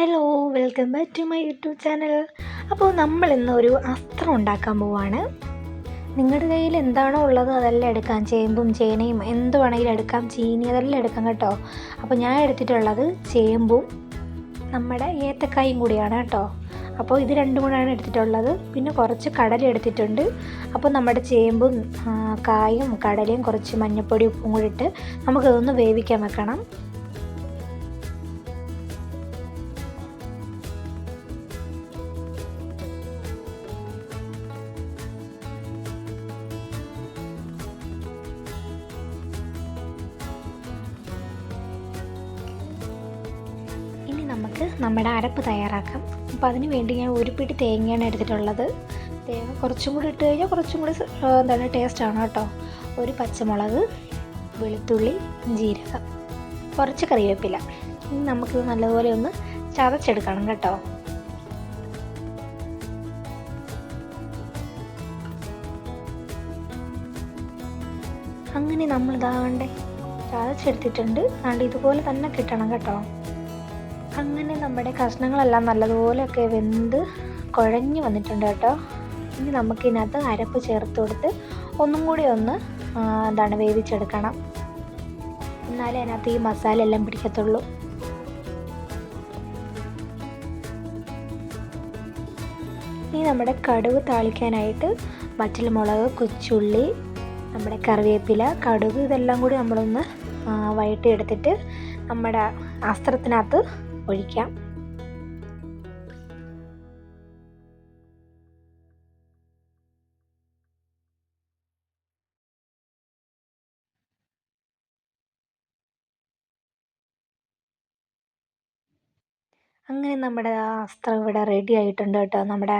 Hello welcome back to my YouTube channel അപ്പോൾ നമ്മൾ ഇന്ന് ഒരു അസ്ത്രം ഉണ്ടാക്കാൻ പോവാണ്. നിങ്ങളുടെ കയ്യിൽ എന്താണോ ഉള്ളത് അതെല്ലാം എടുക്കാം. ചേമ്പും ചേനയും എന്ത് വേണമെങ്കിലും എടുക്കാം. ചീനി അതെല്ലാം എടുക്കാം കേട്ടോ. അപ്പോൾ ഞാൻ എടുത്തിട്ടുള്ളത് ചേമ്പും നമ്മുടെ ഏത്തക്കായും കൂടിയാണ് കേട്ടോ. അപ്പോൾ ഇത് രണ്ടും കൂടെയാണ് എടുത്തിട്ടുള്ളത്. പിന്നെ കുറച്ച് കടല എടുത്തിട്ടുണ്ട്. അപ്പോൾ നമ്മുടെ ചേമ്പും കായും കടലയും കുറച്ച് മഞ്ഞൾപ്പൊടി ഉപ്പും കൂടി ഇട്ട് നമുക്കതൊന്ന് വേവിക്കാൻ വെക്കണം. നമുക്ക് നമ്മുടെ അരപ്പ് തയ്യാറാക്കാം. അപ്പോൾ അതിന് വേണ്ടി ഞാൻ ഒരു പിടി തേങ്ങയാണ് എടുത്തിട്ടുള്ളത്. തേങ്ങ കുറച്ചും കൂടി ഇട്ട് കഴിഞ്ഞാൽ കുറച്ചും കൂടി എന്താണ് ടേസ്റ്റാണ് കേട്ടോ. ഒരു പച്ചമുളക് വെളുത്തുള്ളി ജീരകം കുറച്ച് കറിവേപ്പില. ഇനി നമുക്കിത് നല്ലപോലെ ഒന്ന് ചതച്ചെടുക്കണം കേട്ടോ. അങ്ങനെ നമ്മൾ ചതച്ചെടുത്തിട്ടുണ്ട്. അതുകൊണ്ട് ഇതുപോലെ തന്നെ കിട്ടണം കേട്ടോ. അങ്ങനെ നമ്മുടെ കഷ്ണങ്ങളെല്ലാം നല്ലതുപോലെയൊക്കെ വെന്ത് കുഴഞ്ഞു വന്നിട്ടുണ്ട് കേട്ടോ. ഇനി നമുക്കിതിനകത്ത് അരപ്പ് ചേർത്ത് കൊടുത്ത് ഒന്നും കൂടി ഒന്ന് എന്താണ് വേവിച്ചെടുക്കണം. എന്നാലേ അതിനകത്ത് ഈ മസാല എല്ലാം പിടിക്കത്തുള്ളൂ. ഇനി നമ്മുടെ കടുക് താളിക്കാനായിട്ട് വറ്റൽമുളക് കൊച്ചുള്ളി നമ്മുടെ കറിവേപ്പില കടുക് ഇതെല്ലാം കൂടി നമ്മളൊന്ന് ആ, വഴറ്റിയെടുത്തിട്ട് നമ്മുടെ അസ്ത്രത്തിനകത്ത് ഒഴിക്കാം അങ്ങനെ നമ്മുടെ അസ്ത്രം ഇവിടെ റെഡി ആയിട്ടുണ്ട് കേട്ടോ. നമ്മുടെ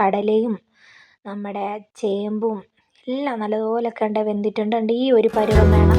കടലയും നമ്മുടെ ചേമ്പും എല്ലാം നല്ലതുപോലെ കണ്ട് വെന്തിട്ടുണ്ട്. ഈ ഒരു പരുവം വേണം.